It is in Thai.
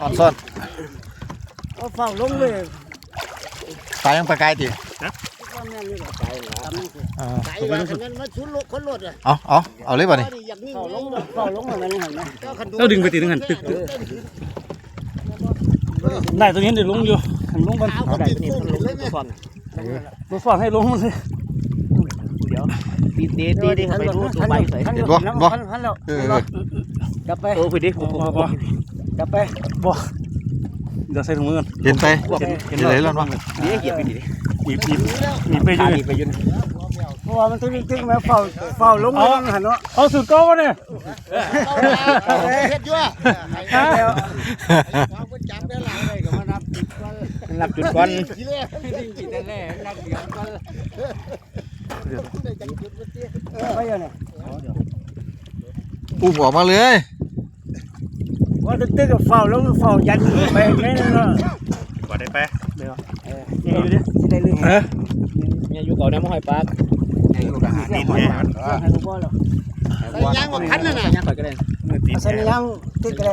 ซ่อนซ่อนเอาเฝ้าลงเลยตายยังไปไกลติว่าแม่นี่ก็ใจละอ่าใจละคันนั้นมาชุนรถคนรถอะเอาเอาเอาเลยบ่นี่อยากนิ่งเฝ้าลงเฝ้าลงอะไรนี่หันนะเราดึงไปตีนึงหันตึกตึกได้ตัวนี้เดี๋ยวลงอยู่หันลงกันเอาได้นี่ลงเลยตัวฟังตัวฟังให้ลงมันเลยเดี๋ยวตีตีตีดิไปดูตัวใบใส่เห็นบ่บ่หันแล้วเออกลับไปโอ้ไปดิบ่บ่บ่ก ลับไปบ่เดี๋ยวใส่ถุงมือกันเห็นไปเห็นเลยร้อนวะนี่เหยียบไปดิหนีบหนีบหนีบไปอยู่นี่ไปยืนเพราะว่ามันตึ้งตึ้งมาเฝ้าเฝ้าลงเลยหันเนาะเอาสุดเก้าวะเนี่ยเฮ็ดยั่วฮะนับจุดก่อนไปยังเนี่ยอุ้มออกมาเลย ว่าตึ้งตึ้งกับเฝ้าลงเฝ้ายันไปนี่เนาะบ่ได้ไปเดี๋ยวนี่อยู่ดิสิได้เลยเออเนี่ยอยู่เก่าเนี่ยบ่ให้ปากตีนแม่ให้ลูกบ่แล้วใส่ยางบอกคันนั่นน่ะยางข่อยก็ได้ตีนใส่แม่ยางติดก็ได้